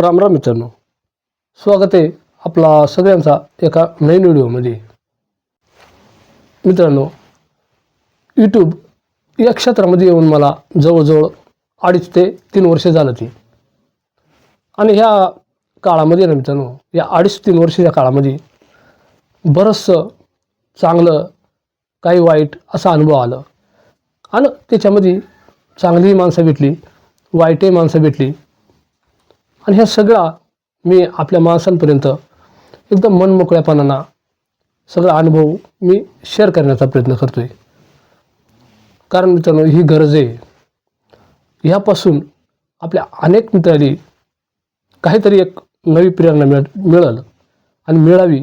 राम राम मित्रांनो. स्वागत आहे आपला सगळ्यांचा एका नवीन व्हिडिओमध्ये. मित्रांनो यूट्यूब या क्षेत्रामध्ये येऊन मला जवळजवळ अडीच ते तीन वर्ष झालं ती. आणि ह्या काळामध्ये ना मित्रांनो या अडीच तीन वर्षाच्या काळामध्ये बरंचसं चांगलं काही वाईट असा अनुभव आलं. आणि त्याच्यामध्ये चांगलीही माणसं भेटली वाईटही माणसं भेटली. आणि ह्या सगळा मी आपल्या माणसांपर्यंत एकदम मनमोकळ्यापणानं सगळा अनुभव मी शेअर करण्याचा प्रयत्न करतो आहे कारण मित्रांनो ही गरज आहे. ह्यापासून आपल्या अनेक मित्रांनी काहीतरी एक नवी प्रेरणा मिळ मिळेल आणि मिळावी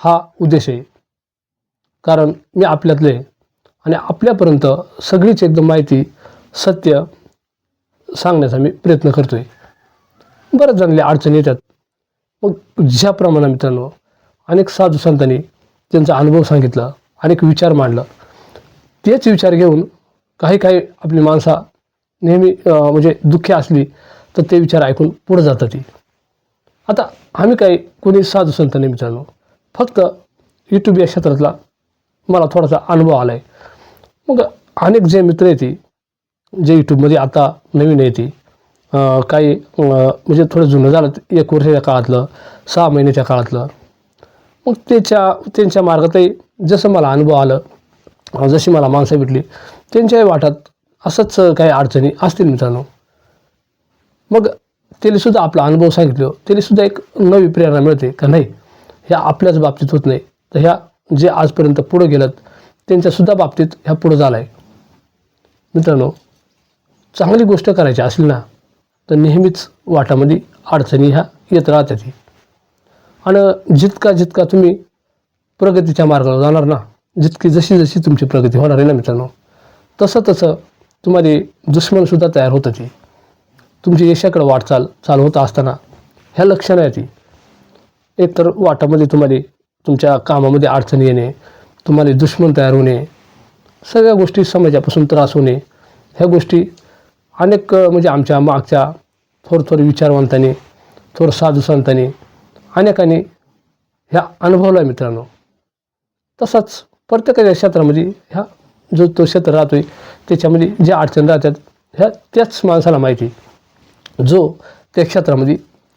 हा उद्देश आहे. कारण मी आपल्यातले आणि आपल्यापर्यंत सगळीच एकदम माहिती सत्य सांगण्याचा मी प्रयत्न करतो आहे बऱ्याच जणांना अडचणी येतात. मग ज्या प्रमाणात मित्रांनो अनेक साधू संतांनी त्यांचा अनुभव सांगितला अनेक विचार मांडला. तेच विचार घेऊन काही काही आपली माणसा नेहमी म्हणजे दुःखी असली तर ते विचार ऐकून पुढे जातात ती आता आम्ही काही कोणी साधू संत नाही मित्रांनो फक्त यूट्यूब या क्षेत्रातला मला थोडासा अनुभव आला आहे मग अनेक जे मित्र येते जे यूट्यूबमध्ये आता नवीन येते काही म्हणजे थोडं जुनं झालं एक वर्षाच्या काळातलं सहा महिन्याच्या काळातलं. मग त्याच्या त्यांच्या मार्गातही जसं मला अनुभव आलं जशी मला माणसं भेटली त्यांच्याही वाटात असंच काही अडचणी असतील मित्रांनो. मग त्यालासुद्धा आपला अनुभव सांगितलं त्यालासुद्धा एक नवी प्रेरणा मिळते का नाही? ह्या आपल्याच बाबतीत होत नाही. तर ह्या जे आजपर्यंत पुढं गेलं त्यांच्यासुद्धा बाबतीत ह्या पुढं झालं आहे मित्रांनो चांगली गोष्ट करायची असेल ना? तर नेहमीच वाटामध्ये अडचणी ह्या येत राहतात आणि जितका जितका तुम्ही प्रगतीच्या मार्गावर जाणार ना जितकी जशी जशी तुमची प्रगती होणार आहे ना मित्रांनो तसं तसं तुम्हाला दुश्मनसुद्धा तयार होतं ती तुमची यशाकडे वाटचाल चालू होत असताना ह्या लक्षणं आहे ती एकतर वाटामध्ये तुम्हाला तुमच्या कामामध्ये अडचणी येणे तुम्हाला दुश्मन तयार होणे सगळ्या गोष्टी समाजापासून त्रास होणे ह्या गोष्टी अनेक म्हणजे आमच्या मागच्या थोर थोर विचारवंतांनी थोर साधू संतांनी अनेकांनी ह्या अनुभवला मित्रांनो. तसाच प्रत्येकाच्या क्षेत्रामध्ये ह्या जो तो क्षेत्र राहतो आहे त्याच्यामध्ये ज्या अडचणी राहतात ह्या त्याच माणसाला माहिती जो त्या क्षेत्रामध्ये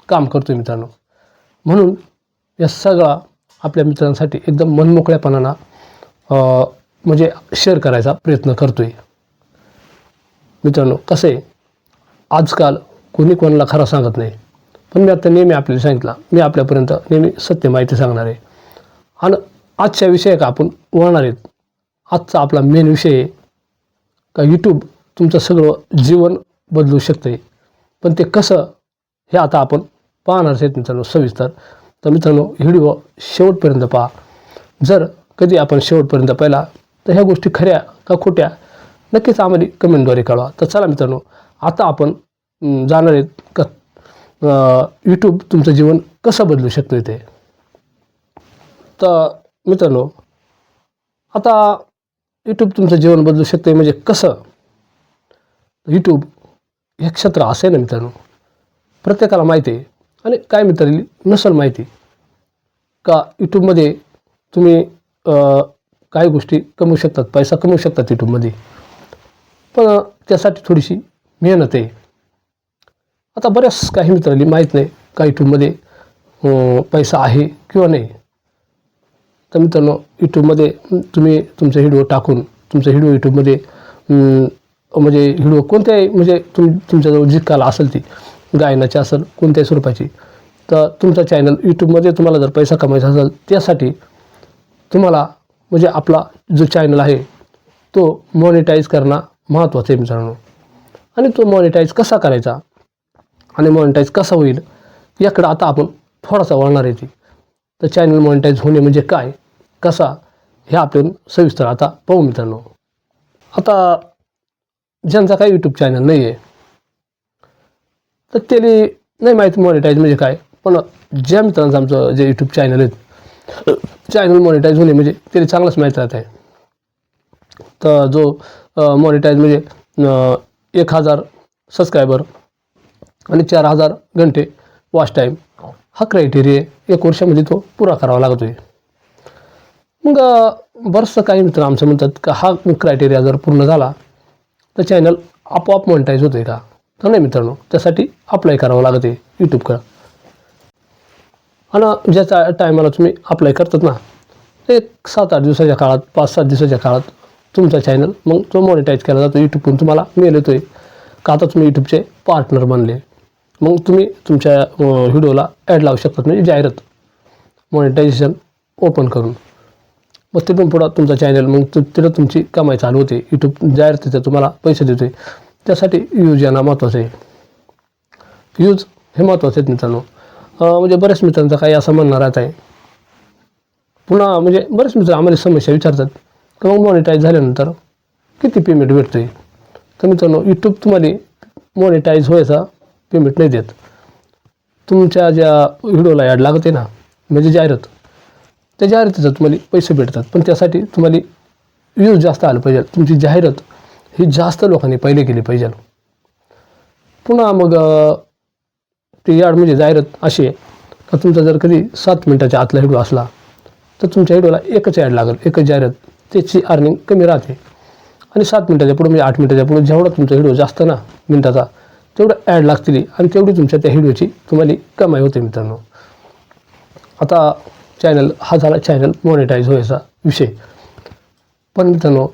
काम करतो मित्रांनो. म्हणून या सगळा आपल्या मित्रांसाठी एकदम मनमोकळ्यापणानं म्हणजे शेअर करायचा प्रयत्न करतो आहे मित्रांनो कसं? आहे आजकाल कोणी कोणाला खरं सांगत नाही. पण मी आता नेहमी आपल्याला सांगितलं मी आपल्यापर्यंत नेहमी सत्य माहिती सांगणार आहे. आणि आजच्या विषयाक आपण वळणार आहेत. आजचा आपला मेन विषय आहे का यूट्यूब तुमचं सगळं जीवन बदलू शकते पण ते कसं हे आता आपण पाहणार आहेत मित्रांनो सविस्तर. तर मित्रांनो व्हिडिओ शेवटपर्यंत पहा. जर कधी आपण शेवटपर्यंत पाहिला तर ह्या गोष्टी खऱ्या का खोट्या नक्कीच आम्हाला कमेंटद्वारे कळवा. तर चला मित्रांनो आता आपण जाणार आहेत क यूट्यूब तुमचं जीवन कसं बदलू शकतो ते तर मित्रांनो आता यूट्यूब तुमचं जीवन बदलू शकते म्हणजे कसं? यूट्यूब हे क्षेत्र असं आहे ना मित्रांनो? प्रत्येकाला माहिती आहे. आणि काय मित्र नसेल माहिती. का यूट्यूबमध्ये तुम्ही अं, काही गोष्टी कमवू शकतात पैसा कमवू शकतात यूट्यूबमध्ये पण त्यासाठी थोडीशी मेहनत आहे. आता बऱ्याच काही मित्रांनी माहीत नाही का यूट्यूबमध्ये पैसा आहे किंवा नाही. तर मित्रांनो यूट्यूबमध्ये तुम्ही तुमचे व्हिडिओ टाकून तुमचा व्हिडिओ यूट्यूबमध्ये म्हणजे व्हिडिओ कोणत्याही म्हणजे तुम तुमच्याजवळ जी कला असेल ती गायनाची असेल कोणत्याही स्वरूपाची तर तुमचा चॅनल यूट्यूबमध्ये तुम्हाला जर पैसा कमायचा असेल त्यासाठी तुम्हाला म्हणजे आपला जो चॅनल आहे तो मॉनिटाईज करणं महत्त्वाचं आहे मित्रांनो. आणि तो मॉनिटाईज कसा करायचा? आणि मॉनिटाईज कसा होईल? याकडं आता आपण थोडासा वळणार आहे ती. तर चॅनल मॉनिटाईज होणे म्हणजे काय? कसा? हे आपण सविस्तर आता पाहू मित्रांनो. आता ज्यांचा काही यूट्यूब चॅनल नाही आहे तर त्याने नाही माहिती मॉनिटाईज म्हणजे काय. पण ज्या मित्रांचं आमचं जे यूट्यूब चॅनल आहेत चॅनल मॉनिटाईज होणे म्हणजे त्याला चांगलंच माहीत राहत आहे तर जो मॉनिटाईज म्हणजे एक हजार सबस्क्रायबर आणि चार हजार घंटे वॉच टाईम हा क्रायटेरिया एक वर्षामध्ये म्हणजे तो पुरा करावा लागतो आहे मग बरंचसं काही मित्र आमचं म्हणतात का हा क्रायटेरिया जर पूर्ण झाला तर चॅनल आपोआप मॉनिटाईज होते का? तर नाही मित्रांनो त्यासाठी अप्लाय करावं लागते यूट्यूबकडं आणि ज्याचा टायमाला तुम्ही अप्लाय करतात ना एक सात आठ दिवसाच्या काळात पाच सात दिवसाच्या काळात तुमचा चॅनल मग तो मॉनिटाईज केला जातो यूट्यूबहून तुम्हाला मेल येतो आहे का आता तुम्ही यूट्यूबचे पार्टनर बनले? मग तुम्ही तुमच्या व्हिडिओला ॲड लावू शकतात. म्हणजे जाहिरात. मॉनिटायझेशन ओपन करून. मग तिथून पुढं तुमचा चॅनल मग तिथं तुमची कमाई चालू होते. यूट्यूब जाहिरातीचं तुम्हाला पैसे देते त्यासाठी यूज यांना महत्त्वाचं आहे. यूज हे महत्त्वाचं आहेत मित्रांनो. म्हणजे बऱ्याच मित्रांचं काही असं म्हणणं राहत आहे. पुन्हा म्हणजे बरेच मित्र आम्हाला समस्या विचारतात. तर मग मॉनिटाईज झाल्यानंतर किती पेमेंट भेटतं आहे तर मित्रांनो यूट्यूब तुम्हाला मॉनिटाईज व्हायचा पेमेंट नाही देत. तुमच्या ज्या व्हिडिओला ॲड लागते ना म्हणजे जाहिरात त्या जाहिरातीचं तुम्हाला पैसे भेटतात. पण त्यासाठी तुम्हाला व्ह्यूज जास्त आलं पाहिजे. तुमची जाहिरात ही जास्त लोकांनी पहिले केली पाहिजे. पुन्हा मग ती ॲड म्हणजे जाहिरात अशी आहे का तुमचा जर कधी सात मिनटाच्या आतला व्हिडिओ असला तर तुमच्या व्हिडिओला एकच ॲड लागेल एकच जाहिरात. त्याची अर्निंग कमी राहते. आणि सात मिनटाच्या पुढे म्हणजे आठ मिनटाच्या पुढे जेवढा तुमचा व्हिडिओ जास्त ना मिनटाचा तेवढं ॲड लागतील आणि तेवढी तुमच्या त्या व्हिडिओची तुम्हाला कमाई होते मित्रांनो. आता चॅनल हा झाला चॅनल मॉनिटाईज व्हायचा विषय. पण मित्रांनो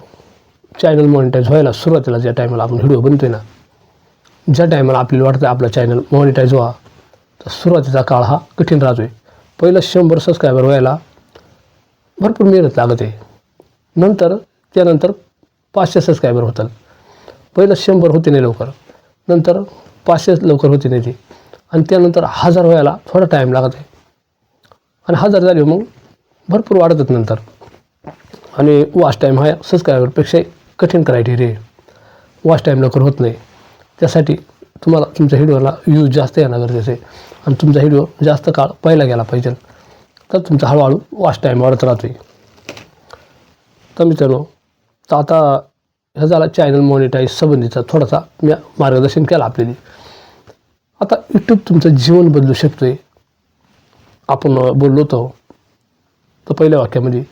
चॅनल मॉनिटाईज व्हायला सुरुवातीला ज्या टायमाला आपण व्हिडिओ बनतो आहे ना ज्या टायमाला आपल्याला वाटतं आपलं चॅनल मॉनिटाईज व्हा तर सुरुवातीचा काळ हा कठीण राहतो आहे पहिलं शंभर सबस्क्रायबर व्हायला भरपूर मेहनत लागत. आहे नंतर त्यानंतर पाचशे सबस्क्रायबर होतात. पहिलं शंभर होते नाही लवकर. नंतर पाचशे लवकर होते नाही ते. आणि त्यानंतर हजार व्हायला थोडा टाईम लागत आहे. आणि हजार झाले मग भरपूर वाढतात नंतर. आणि वॉच टाईम हा सबस्क्रायबरपेक्षा कठीण क्रायटेरिया आहे. वॉच टाईम लवकर होत नाही. त्यासाठी तुम्हाला तुमच्या व्हिडिओला व्ह्यूज जास्त येणं गरजेचं आहे. आणि तुमचा व्हिडिओ जास्त काळ पहिला गेला पाहिजे. तर तुमचा हळूहळू वॉच टाईम वाढत राहतो आहे तर मित्रांनो. तर आता ह्या झाला चॅनल मॉनिटाईज संबंधीचा थोडासा मी मार्गदर्शन केलं आपल्याला आता यूट्यूब तुमचं जीवन बदलू शकतो आहे आपण बोललो होतो. तर पहिल्या वाक्यामध्ये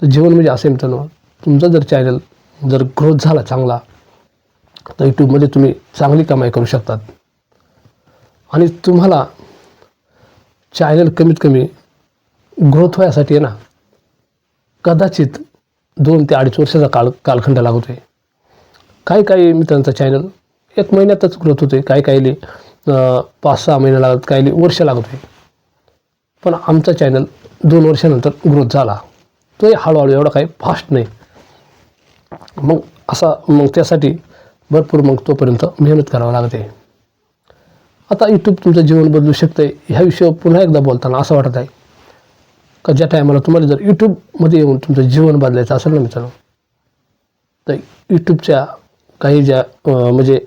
तर जीवन म्हणजे असं मित्रांनो. तुमचा जर चॅनल जर ग्रोथ झाला चांगला तर यूट्यूबमध्ये तुम्ही चांगली कमाई करू शकतात. आणि तुम्हाला चॅनल कमीत कमी ग्रोथ व्हायसाठी आहे ना कदाचित दोन ते अडीच वर्षाचा काळ कालखंड लागतो आहे काही काही मित्रांचा चॅनल एक महिन्यातच ग्रोथ होते. काही काहीले पाच सहा महिने लागत काहीले वर्ष लागत आहे पण आमचा चॅनल दोन वर्षानंतर ग्रोथ झाला. तोही हळूहळू एवढा काही फास्ट नाही. मग असा मग त्यासाठी भरपूर मग तोपर्यंत मेहनत करावं लागते. आता यूट्यूब तुमचं जीवन बदलू शकतं आहे ह्या विषयावर पुन्हा एकदा बोलताना असं वाटत आहे. का ज्या टायमाला तुम्हाला जर यूट्यूबमध्ये येऊन तुमचं जीवन बदलायचं असेल ना मित्रांनो तर यूट्यूबच्या काही ज्या म्हणजे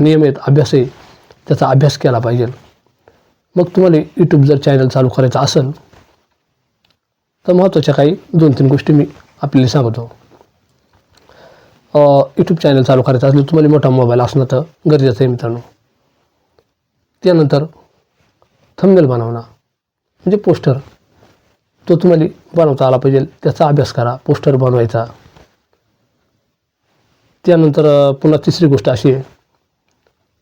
नियम आहेत अभ्यास आहे त्याचा अभ्यास केला पाहिजे. मग तुम्हाला यूट्यूब जर चॅनल चालू करायचं असेल तर महत्त्वाच्या काही दोन तीन गोष्टी मी आपल्याला सांगतो. यूट्यूब चॅनल चालू करायचं असलं तुम्हाला मोठा मोबाईल असणं तर गरजेचं आहे मित्रांनो. त्यानंतर थंबनेल बनवणं म्हणजे पोस्टर तो तुम्हाला बनवता आला पाहिजे. त्याचा अभ्यास करा पोस्टर बनवायचा. त्यानंतर पुन्हा तिसरी गोष्ट अशी आहे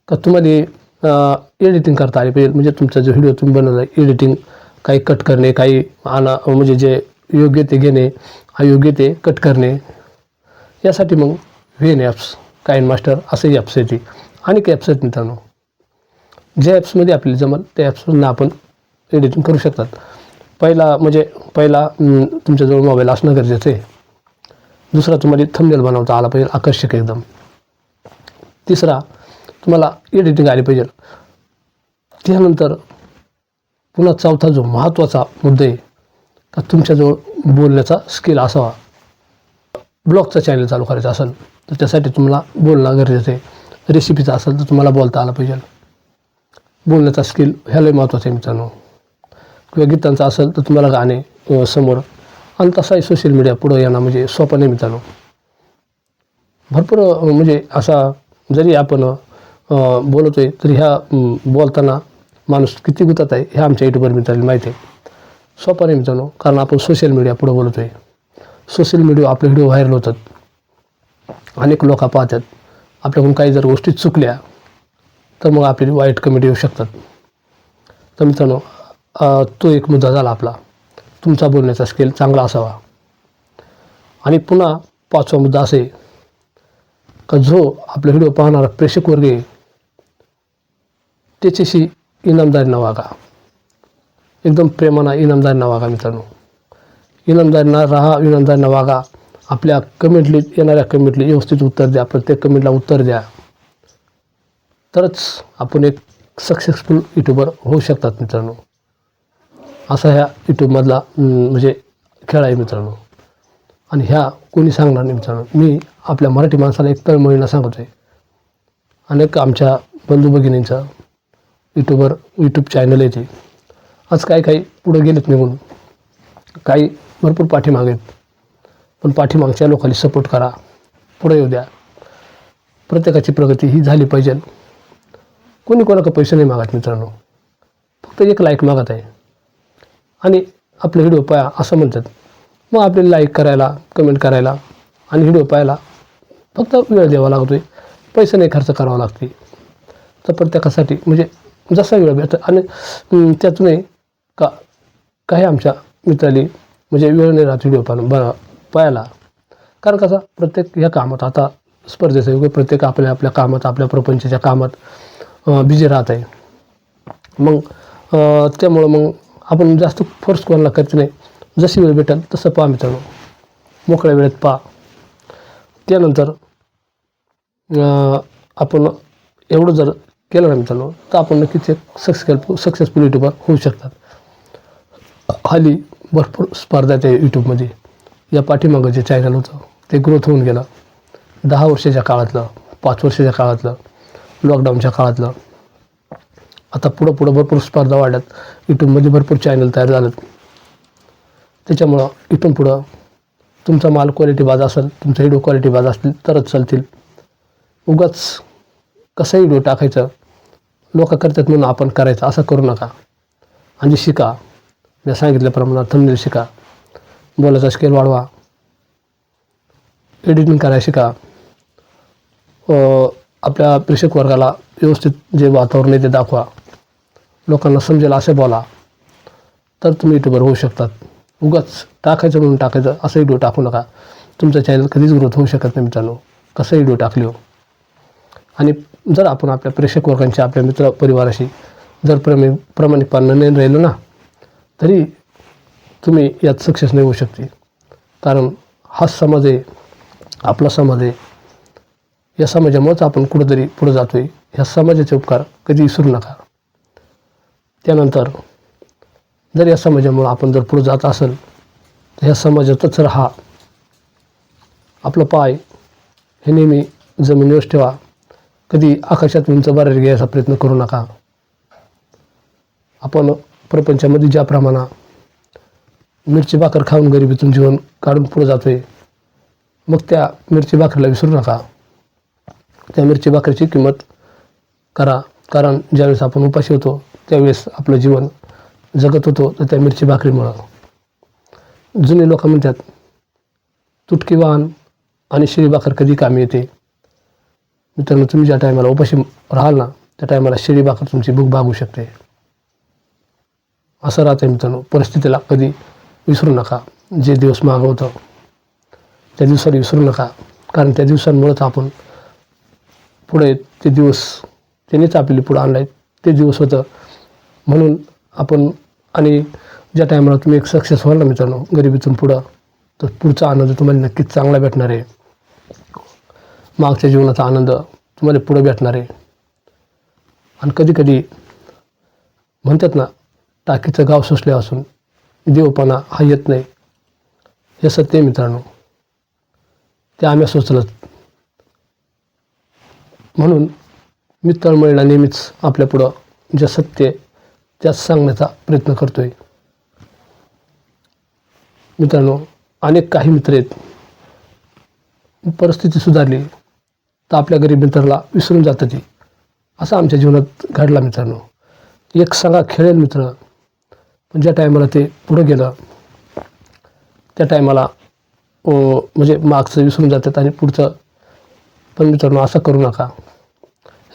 का तुम्हाला एडिटिंग करता आली पाहिजे. म्हणजे तुमचा जो व्हिडिओ तुम्ही बनवला एडिटिंग काही कट करणे काही आणा म्हणजे जे योग्य ते घेणे अयोग्य ते कट करणे यासाठी मग V N apps KineMaster असे ॲप्स आहेत आणि काही ॲप्स आहेत मित्रांनो ज्या ॲप्समध्ये आपल्याला जमल त्या ॲप्समधून आपण एडिटिंग करू शकतात. पहिला म्हणजे पहिला तुमच्याजवळ मोबाईल असणं गरजेचं आहे. दुसरा तुम्हाला थंबनेल बनवता आला पाहिजे आकर्षक एकदम. तिसरा तुम्हाला एडिटिंग आली पाहिजे. त्यानंतर पुन्हा चौथा जो महत्त्वाचा मुद्दा आहे का तुमच्याजवळ बोलण्याचा स्किल असावा. ब्लॉगचा चॅनल चालू करायचा असेल तर त्यासाठी तुम्हाला बोलणं गरजेचं आहे. रेसिपीचा असेल तर तुम्हाला बोलता आलं पाहिजे. बोलण्याचा स्किल ह्यालाही महत्त्वाचं आहे मित्रांनो. किंवा असेल तर तुम्हाला गाणे समोर. आणि तसाही सोशल मीडिया पुढं येणं म्हणजे सोपं नाही मित्रांनो. भरपूर म्हणजे असा जरी आपण बोलतो आहे तरी ह्या बोलताना माणूस किती गुतात आहे हे आमच्या युट्यूबर मित्रांनी माहिती आहे. सोपा नाही मित्रांनो कारण आपण सोशल मीडिया पुढं बोलतो आहे सोशल मीडिया आपले व्हिडिओ व्हायरल होतात. अनेक लोक पाहतात. आपल्याकडून काही जर गोष्टी चुकल्या तर मग आपली वाईट कमेंट येऊ शकतात. तर मित्रांनो तो एक मुद्दा झाला आपला. तुमचा बोलण्याचा स्केल चांगला असावा. आणि पुन्हा पाचवा मुद्दा असे का जो आपला व्हिडिओ पाहणारा प्रेक्षक वर्ग आहे त्याच्याशी इनामदारीनं वागा. एकदम प्रेमानं इनामदारीनं वागा मित्रांनो. इनामदारीनं राहा इनामदारीनं वागा. आपल्या कमेंटली येणाऱ्या कमेंटली व्यवस्थित उत्तर द्या प्रत्येक कमेंटला उत्तर द्या. तरच आपण एक सक्सेसफुल युट्यूबर होऊ शकतात मित्रांनो. असा ह्या यूट्यूबमधला म्हणजे खेळ आहे मित्रांनो. आणि ह्या कोणी सांगणार नाही मित्रांनो. मी आपल्या मराठी माणसाला एक तळमळीला सांगतो आहे अनेक आमच्या बंधू भगिनींचा यूट्यूबर यूट्यूब चॅनल येते आज काही काही पुढे गेलेत निघून काही भरपूर पाठीमागे आहेत. पण पाठीमागच्या लोकांनी सपोर्ट करा. पुढे येऊ द्या. प्रत्येकाची प्रगती ही झाली पाहिजे. कोणी कोणाकडे पैसे नाही मागत मित्रांनो. फक्त एक लाईक मागत आहे. आणि आपले व्हिडिओ पाया असं म्हणतात. मग आपल्याला लाईक करायला कमेंट करायला आणि व्हिडिओ पाहायला फक्त वेळ द्यावा लागतो आहे पैसे नाही खर्च करावा लागते तर प्रत्येकासाठी म्हणजे जसा वेळ भेटतो आणि त्यातूनही का काही आमच्या मित्राली म्हणजे वेळ नाही राहत व्हिडिओ पाहणं ब पाहायला. कारण कसा प्रत्येक ह्या कामात आता स्पर्धेचं युग प्रत्येक आपल्या आपल्या कामात आपल्या प्रपंचाच्या कामात बिझी राहत आहे. मग त्यामुळं मग आपण जास्त फोर्स कोणाला करत नाही. जशी वेळ भेटेल तसं पहा मित्रांनो. मोकळ्या वेळेत पहा. त्यानंतर आपण एवढं जर केलं ना मित्रांनो तर आपण नक्कीच एक सक्सेसफुल सक्सेसफुल यूट्यूबर होऊ शकतात. हल्ली भरपूर स्पर्धा त्या यूट्यूबमध्ये या पाठीमागं जे चॅनल होतं ते ग्रोथ होऊन गेलं. दहा वर्षाच्या काळातलं पाच वर्षाच्या काळातलं लॉकडाऊनच्या काळातलं. आता पुढं पुढं भरपूर स्पर्धा वाढल्यात. यूट्यूबमध्ये भरपूर चॅनल तयार झालेत. त्याच्यामुळं इथून पुढं तुमचा माल क्वालिटी बाज असेल तुमचा व्हिडिओ क्वालिटी बाज असतील तरच चालतील. उगाच कसं व्हिडिओ टाकायचं लोक करतात म्हणून आपण करायचं असं करू नका. आणि शिका. मी सांगितल्याप्रमाणे थंबनेल शिका. बोलायचा स्केल वाढवा. एडिटिंग करायला शिका. आपल्या प्रेक्षक वर्गाला व्यवस्थित जे वातावरण आहे ते दाखवा. लोकांना समजेल असे बोला तर तुम्ही युट्यूबर होऊ शकतात. उगाच टाकायचं म्हणून टाकायचं असं व्हिडिओ टाकू नका. तुमचं चॅनल कधीच ग्रोथ होऊ शकत नाही मित्रांनो. कसं व्हिडिओ टाकले हो. आणि जर आपण आपल्या प्रेक्षक वर्गांच्या आपल्या मित्र परिवाराशी जर प्रमे प्रामाणिकपणानं नाही राहिलो ना तरी तुम्ही यात सक्सेस नाही होऊ शकते. कारण हा समाज आहे आपला समाज आहे. या समाजामुळेच आपण कुठंतरी पुढं जातो आहे ह्या समाजाचे उपकार कधी विसरू नका. त्यानंतर जर या समाजामुळं आपण जर पुढे जात असेल तर ह्या समाजातच राहा. आपलं पाय हे नेहमी जमिनीवर ठेवा. कधी आकाशात उंच बाहेर घ्यायचा प्रयत्न करू नका. आपण प्रपंचामध्ये ज्याप्रमाणा मिरची भाकर खाऊन गरिबीतून जीवन काढून पुढे जातोय मग त्या मिरची भाकरीला विसरू नका. त्या मिरची भाकरीची किंमत करा. कारण ज्यावेळेस आपण उपाशी होतो त्यावेळेस आपलं जीवन जगत होतो तर त्या मिरची भाकरीमुळं. जुने लोक म्हणतात तुटकी वाहन आणि शिळी भाकर कधी कामी येते? मित्रांनो तुम्ही ज्या टायमाला उपाशी राहाल ना त्या टायमाला शिळी भाकर तुमची भूक भागू शकते. असं राहतं मित्रांनो परिस्थितीला कधी विसरू नका. जे दिवस मागं होतं त्या दिवसाला विसरू नका. कारण त्या दिवसांमुळेच आपण पुढे ते दिवस त्यांनीच आपल्याला पुढं आणलं आहे ते दिवस होतं म्हणून आपण आणि ज्या टायमाला तुम्ही एक सक्सेस व्हाल ना मित्रांनो गरिबीतून पुढं तर पुढचा आनंद तुम्हाला नक्कीच चांगला भेटणार आहे. मागच्या जीवनाचा आनंद तुम्हाला पुढं भेटणार आहे. आणि कधीकधी म्हणतात ना टाकीचं गाव सुसले असून देवपणा हा येत नाही. हे सत्य मित्रांनो. ते आम्ही सुचलत म्हणून मी तळमळीला नेहमीच आपल्यापुढं जे सत्य त्यास सांगण्याचा प्रयत्न करतोय. मित्रांनो अनेक काही मित्र आहेत. परिस्थिती सुधारली तर आपल्या गरीब मित्राला विसरून जातं ती. असं आमच्या जीवनात घडला मित्रांनो. एक सांगा खेळेल मित्र. पण ज्या टायमाला ते पुढं गेलं त्या टायमाला म्हणजे मागचं विसरून जातात आणि पुढचं. पण मित्रांनो असं करू नका.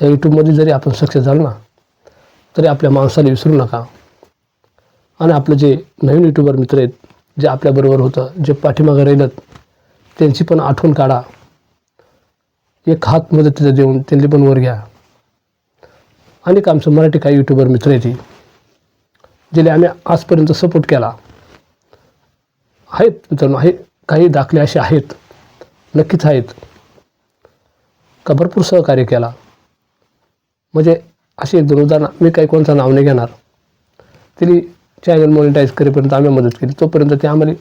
या यूट्यूबमध्ये जरी आपण सक्सेस झालो ना तरी आपल्या माणसाला विसरू नका. आणि आपलं जे नवीन युट्यूबर मित्र आहेत जे आपल्याबरोबर होतं जे पाठीमागं राहिलं त्यांची पण आठवण काढा. एक हात मदतीचा देऊन त्यांनी पण वर घ्या. अनेक आमचं मराठी काही युट्यूबर मित्र आहेत ज्याला आम्ही आजपर्यंत सपोर्ट केला. आहेत मित्रांनो आहे काही दाखले असे आहेत नक्कीच आहेत. का भरपूर सहकार्य केला. म्हणजे असे एक दोन उदाहरणं मी काही कोणतं नाव नाही घेणार. त्यांनी चॅनल मॉनिटाईज करेपर्यंत आम्ही मदत केली. तोपर्यंत ते आम्हाला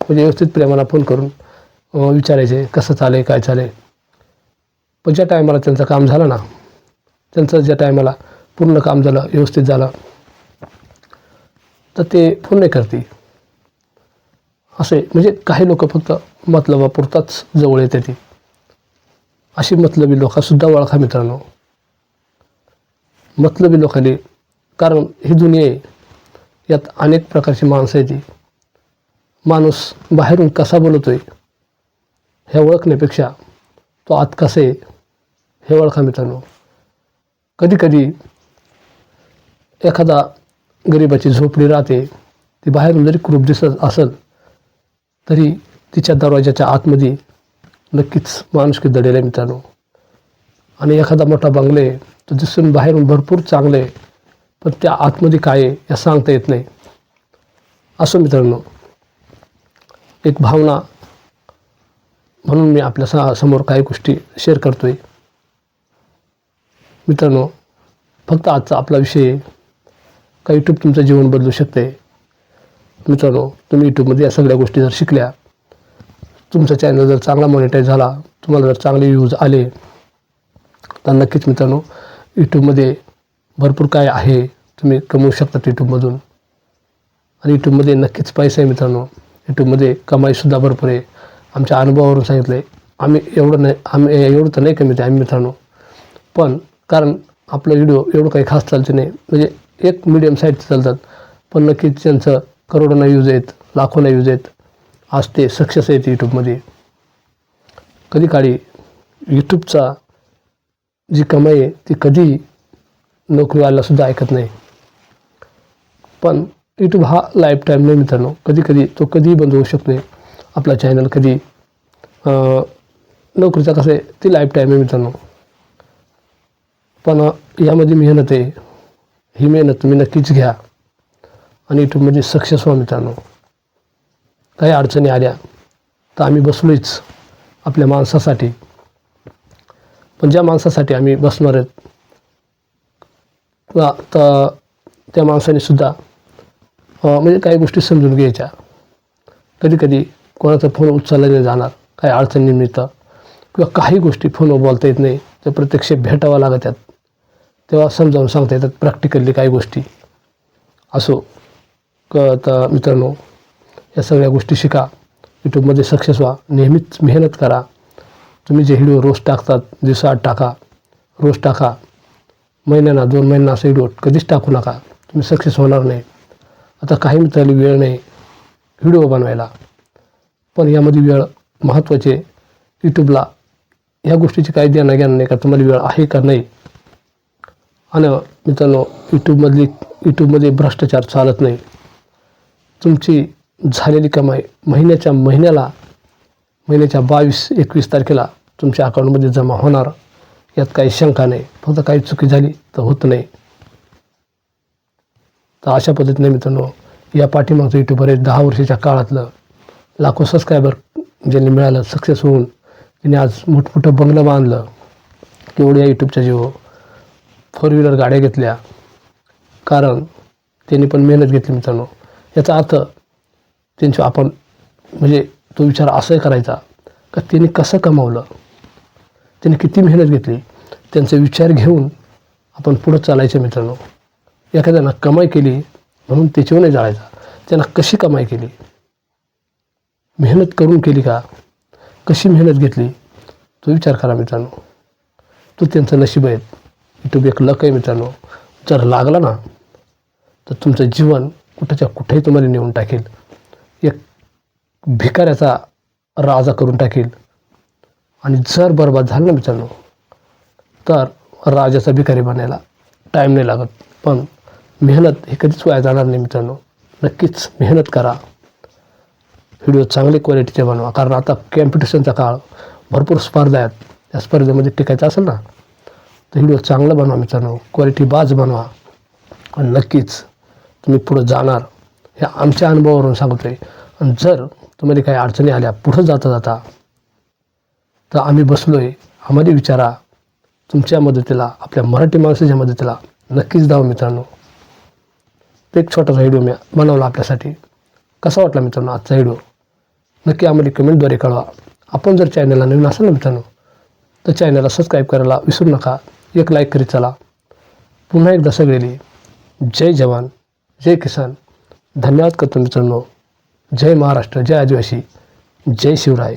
म्हणजे व्यवस्थित प्रेमाला फोन करून विचारायचे कसं चालेल काय चालेल पण ज्या टायमाला त्यांचं काम झालं ना त्यांचं ज्या टायमाला पूर्ण काम झालं व्यवस्थित झालं तर ते फोन नाही करते असे म्हणजे काही लोक फक्त मतलबापुरताच जवळ येते ती. अशी मतलबी लोकसुद्धा ओळखा मित्रांनो. मतलबी लोकांनी कारण ही दुनिया आहे यात अनेक प्रकारची माणसं आहेत माणूस बाहेरून कसा बोलतोय हे ओळखण्यापेक्षा तो आत कसा आहे हे ओळखा मित्रांनो. कधीकधी एखादा गरिबाची झोपडी राहते ती बाहेरून जरी क्रूप दिसत असेल तरी तिच्या दरवाजाच्या आतमध्ये नक्कीच माणुसकी दडेल आहे मित्रांनो. आणि एखादा मोठा बंगले तो दिसून बाहेरून भरपूर चांगले आहे पण त्या आतमध्ये काय आहे या सांगता येत नाही. असं मित्रांनो एक भावना म्हणून मी आपल्या सा समोर काही गोष्टी शेअर करतोय. मित्रांनो फक्त आजचा आपला विषय आहे का यूट्यूब तुमचं जीवन बदलू शकते मित्रांनो तुम्ही यूट्यूबमध्ये या सगळ्या गोष्टी जर शिकल्या तुमचा चॅनल जर चांगला मॉनिटाईज झाला तुम्हाला जर चांगले व्ह्यूज आले तर नक्कीच मित्रांनो यूट्यूबमध्ये भरपूर काय आहे तुम्ही कमवू शकता यूट्यूबमधून आणि यूट्यूबमध्ये नक्कीच पैसा आहे मित्रांनो. यूट्यूबमध्ये कमाईसुद्धा भरपूर आहे. आमच्या अनुभवावरून सांगितलं आहे आम्ही एवढं नाही आम्ही एवढं तर नाही कमीत आहे आम्ही मित्रांनो. पण कारण आपलं व्हिडिओ एवढं काही खास चालते नाही. म्हणजे एक मिडियम साईजचं चालतात. पण नक्कीच त्यांचं करोडोना यूज आहेत लाखोना यूज आहेत. आज ते सक्सेस आहेत यूट्यूबमध्ये कधी काळी यूट्यूबचा जी कमाई आहे ती कधी नोकरीवाल्यालासुद्धा ऐकत नाही. पण यूट्यूब हा लाईफ टाईम नाही मित्रांनो. कधी कधी तो कधीही बंद होऊ शकतो आपला चॅनल कधी नोकरीचा कसं आहे ती लाईफ टाईम आहे मित्रांनो. पण यामध्ये मेहनत आहे. ही मेहनत तुम्ही नक्कीच घ्या. आणि यूट्यूबमध्ये सक्सेस व्हा मित्रांनो. काही अडचणी आल्या तर आम्ही बसलोच आपल्या माणसासाठी. पण ज्या माणसासाठी आम्ही बसणार आहेत किंवा तर त्या माणसाने सुद्धा म्हणजे काही गोष्टी समजून घ्यायच्या. कधी कधी कोणाचा फोन उचलला नाही जाणार काही अडचणीनिमित्त किंवा काही गोष्टी फोनवर बोलता येत नाही ते प्रत्यक्ष भेटावं लागतात तेव्हा समजावून सांगता येतात प्रॅक्टिकली काही गोष्टी. असो क तर मित्रांनो या सगळ्या गोष्टी शिका. यूट्यूबमध्ये सक्सेस व्हा. नेहमीच मेहनत करा. तुम्ही जे व्हिडिओ रोज टाकतात दिवसाआड टाका रोज टाका महिन्याना दोन महिन्यांना असं व्हिडिओ कधीच टाकू नका. तुम्ही सक्सेस होणार नाही. आता काही मित्राला वेळ नाही व्हिडिओ बनवायला. पण यामध्ये वेळ महत्त्वाचे यूट्यूबला ह्या गोष्टीची काही देणं घेणं नाही का? तुम्हाला वेळ आहे का नाही? आणि मित्रांनो यूट्यूबमधली यूट्यूबमध्ये भ्रष्टाचार चालत नाही. तुमची झालेली कमाई महिन्याच्या महिन्याला महिन्याच्या बावीस एकवीस तारखेला तुमच्या अकाउंटमध्ये जमा होणार यात काही शंका नाही. फक्त काही चुकी झाली तर होत नाही. तर अशा पद्धतीने मित्रांनो या पाठीमागचं यूट्यूबर आहे दहा वर्षाच्या काळातलं लाखो सबस्क्रायबर ज्यांनी मिळालं सक्सेस होऊन त्यांनी आज मोठमोठं बंगलं बांधलं. केवढ्या यूट्यूबच्या जीव फोर व्हीलर गाड्या घेतल्या. कारण त्यांनी पण मेहनत घेतली मित्रांनो. याचा अर्थ त्यांच्या आपण म्हणजे तो विचार असंही करायचा का त्यांनी कसं कमावलं? त्यांनी किती मेहनत घेतली त्यांचे विचार घेऊन आपण पुढं चालायचं मित्रांनो. एखाद्यानं कमाई केली म्हणून त्याच्यावर नाही जाळायचा. त्यांना कशी कमाई केली? मेहनत करून केली का? कशी मेहनत घेतली? तो विचार करा मित्रांनो. तो त्यांचं नशीब आहे. युट्यूब एक लक आहे मित्रांनो. जर लागला ना तर तुमचं जीवन कुठच्या कुठेही तुम्हाला नेऊन टाकेल. एक भिकाऱ्याचा राजा करून टाकेल. आणि जर बरबाद झालं ना मित्रांनो तर राजाचा भिकारी बनायला टाईम नाही लागत. पण मेहनत हे कधीच वाया जाणार नाही मित्रांनो. नक्कीच मेहनत करा. व्हिडिओ चांगले क्वालिटीचे बनवा. कारण आता कॉम्पिटिशनचा काळ भरपूर स्पर्धा आहेत. त्या स्पर्धेमध्ये टिकायचं असेल ना तर व्हिडिओ चांगला बनवा मित्रांनो. क्वालिटी बाज बनवा. आणि नक्कीच तुम्ही पुढं जाणार. हे आमच्या अनुभवावरून सांगतोय. आणि जर तुम्हाला काही अडचणी आल्या पुढं जाता जाता तर आम्ही बसलो आहे आम्हाला विचारा तुमच्या मदतीला आपल्या मराठी माणसाच्या मदतीला नक्कीच धाव मित्रांनो. एक छोटासा व्हिडिओ मी बनवला आपल्यासाठी. कसा वाटला मित्रांनो आजचा व्हिडिओ? नक्की आम्हाला कमेंटद्वारे कळवा. आपण जर चॅनलला नवीन असेल ना मित्रांनो तर चॅनलला सबस्क्राईब करायला विसरू नका. एक लाईक करीत चला. पुन्हा एकदा सगळेली जय जवान जय किसान. धन्यवाद करतो मित्रांनो. जय महाराष्ट्र जय आदिवासी जय शिवराय.